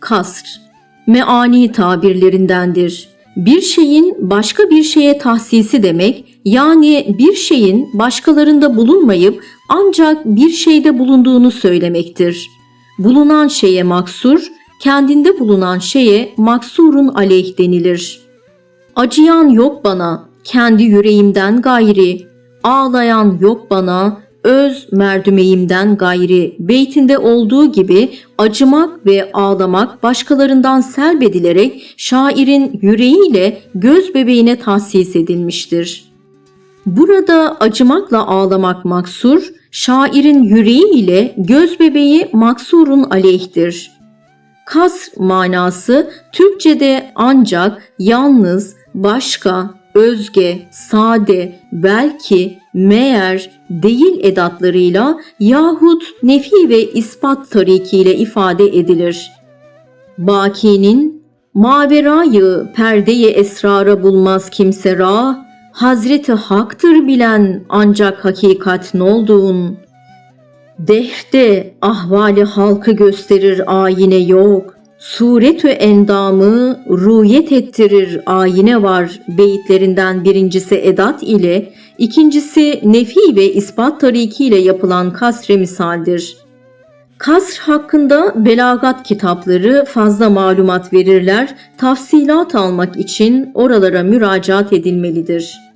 kasr, meani tabirlerindendir. Bir şeyin başka bir şeye tahsisi demek, yani bir şeyin başkalarında bulunmayıp ancak bir şeyde bulunduğunu söylemektir. Bulunan şeye maksur, kendinde bulunan şeye maksurun aleyh denilir. Acıyan yok bana, kendi yüreğimden gayri, ağlayan yok bana, öz merdümeğimden gayri. Beytinde olduğu gibi acımak ve ağlamak başkalarından selbedilerek şairin yüreğiyle göz bebeğine tahsis edilmiştir. Burada acımakla ağlamak maksur, şairin yüreği ile göz bebeği maksurun aleyhtir. Kasr manası Türkçe'de ancak, yalnız, başka, özge, sade, belki, meğer, değil edatlarıyla yahut nefi ve ispat tarikiyle ifade edilir. Baki'nin Maverayı perdeye esrara bulmaz kimse ra, Hazreti Hak'tır bilen ancak hakikat n'olduğun. Dehte ahvali halkı gösterir ayine yok. Suretü endamı ruyet ettirir ayine var beyitlerinden birincisi edat ile, ikincisi nefi ve ispat tariki ile yapılan kasre misaldir. Kasr hakkında belagat kitapları fazla malumat verirler, tafsilat almak için oralara müracaat edilmelidir.''